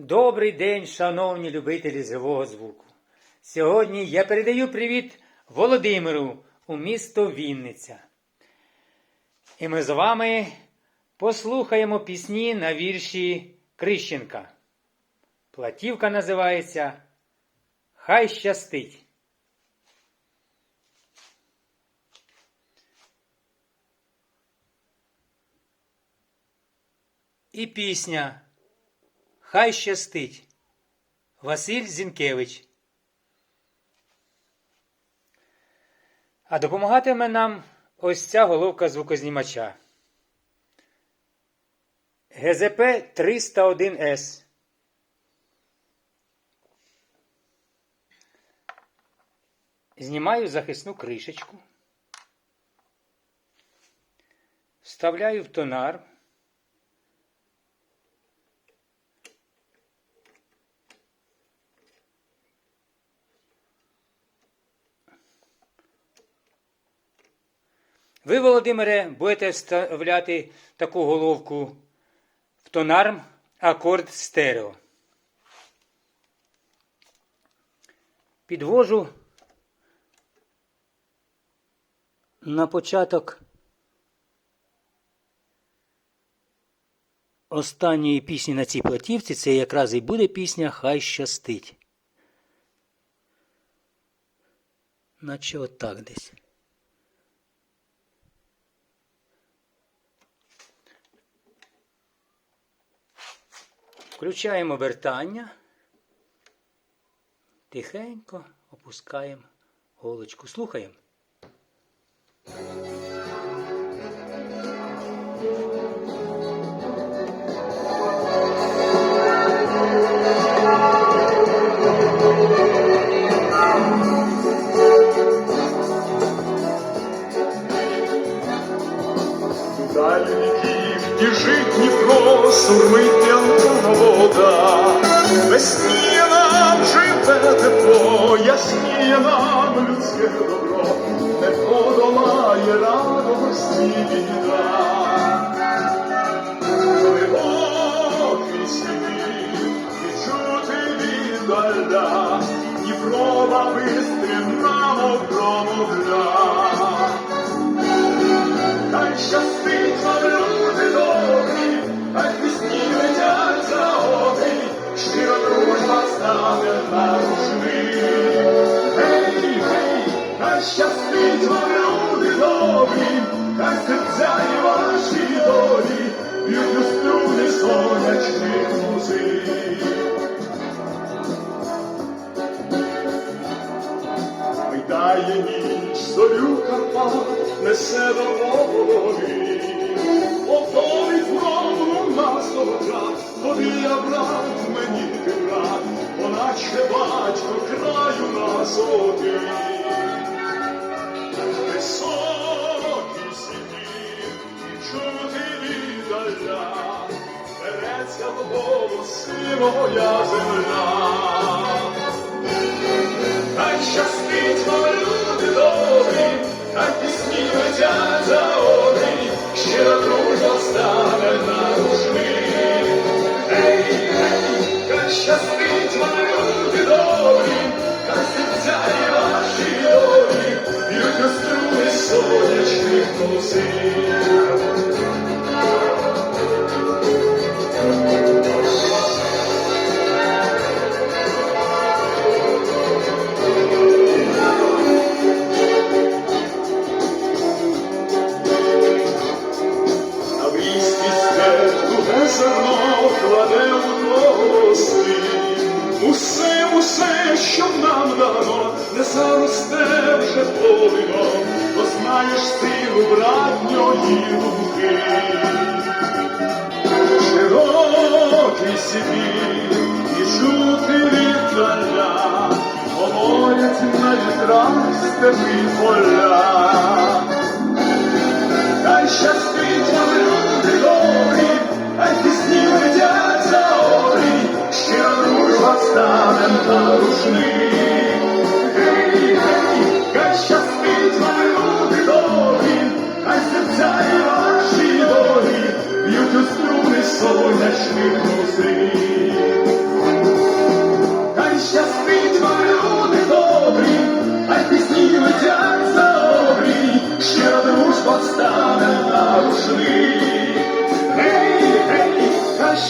Добрий день, шановні любителі живого звуку. Сьогодні я передаю привіт Володимиру у місто Вінниця. І ми з вами послухаємо пісні на вірші Крищенка. Платівка називається Хай щастить. І пісня Хай щастить. Василь Зінкевич. А допомагатиме нам ось ця головка звукознімача. ГЗП 301С. Знімаю захисну кришечку. Вставляю в тонар. Ви, Володимире, будете вставляти таку головку в тонарм акорд стерео. Підвожу на початок останньої пісні на цій платівці. Це якраз і буде пісня Хай щастить. Наче отак десь. Включаємо вертання. Тихенько опускаємо голочку. Слухаємо. Віків біжить Дніпро, сурмить п'яна вода. Весніє нам живе тепло, ясніє нам людське добро, не подолає радості біда. Глибокий світ, відчути віддаля, Дніпрова промовля. Щастить люди добрі, хай пісні летять за щира дружба стане на рушник. Гей, хай щастить вам люди добрі, хай серця і ваші долі, у струни сонячних ніч зорю Карпат, несе до волі. Готовий знову нас очах, тобі я брат, мені ти брат, поначе батько краю нас один. Високий сім'ї, і чути віддаля, береться в голоси моя земля. Хай щастить вам зерно кладе у кости. Усе, усе, що нам дано, не заросте вже полином, то знаєш силу братньої руки. Широкий світ і чути віддаля, говорять на вітрах степи поля. Хай щастить вам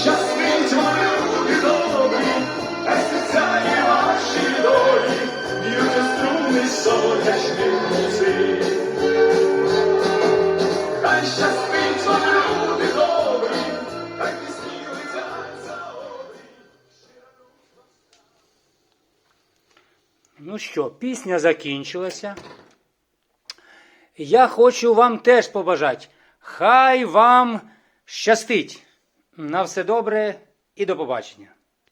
Вам, люди добрі, хай спеціальні ваші долі, б'ються струни сонячних музик. Хай вам, люди добрі, хай пісні летять за обрій. Ну що, пісня закінчилася. Я хочу вам теж побажати. Хай вам щастить. На все добре і до побачення.